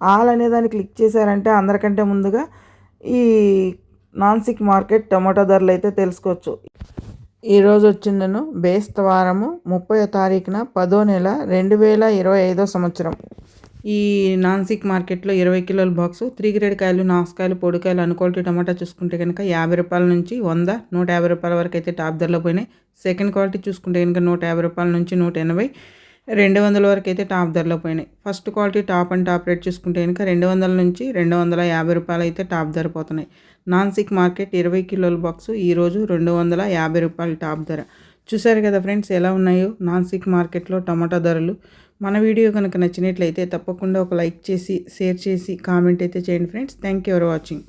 All అనే దాన్ని click చేశారంటే అందరికంటే ముందుగా ఈ నాన్సిక్ మార్కెట్ టమాటో ధరలు అయితే తెలుసుకోవచ్చు. ఈరోజు వచ్చిందను బేస్తవారము ముప్పై తారీఖున పదో నెల రెండు వేల ఇరవై ఐదో సంవత్సరం. ఈ నాన్సిక్ మార్కెట్లో ఇరవై కిలోల బాక్సు త్రీ గ్రేడ్ కాయలు నాసుకాయలు పొడికాయలు అనుకోటి టమాటా చూసుకుంటే కనుక యాభై రూపాయల నుంచి వంద నూట యాభై రూపాయల వరకు అయితే టాప్ ధరలో పోయినాయి. సెకండ్ క్వాలిటీ చూసుకుంటే కనుక నూట యాభై రూపాయల నుంచి నూట ఎనభై. రెండు వందల వరకు అయితే టాప్ ధరలో పోయినాయి. First quality top and top rate చూసుకుంటే కనుక రెండు వందల నుంచి రెండు వందల యాభై రూపాయలు అయితే టాప్ ధర పోతున్నాయి. నాన్ సిక్ మార్కెట్ ఇరవై కిలోల బాక్స్ ఈరోజు రెండు వందల యాభై రూపాయలు టాప్ ధర. చూసారు కదా ఫ్రెండ్స్ ఎలా ఉన్నాయో నాన్ సిక్ మార్కెట్లో టమాటా ధరలు. మన వీడియో కనుక నచ్చినట్లయితే తప్పకుండా ఒక లైక్ చేసి షేర్ చేసి కామెంట్ అయితే చేయండి friends. Thank you for watching.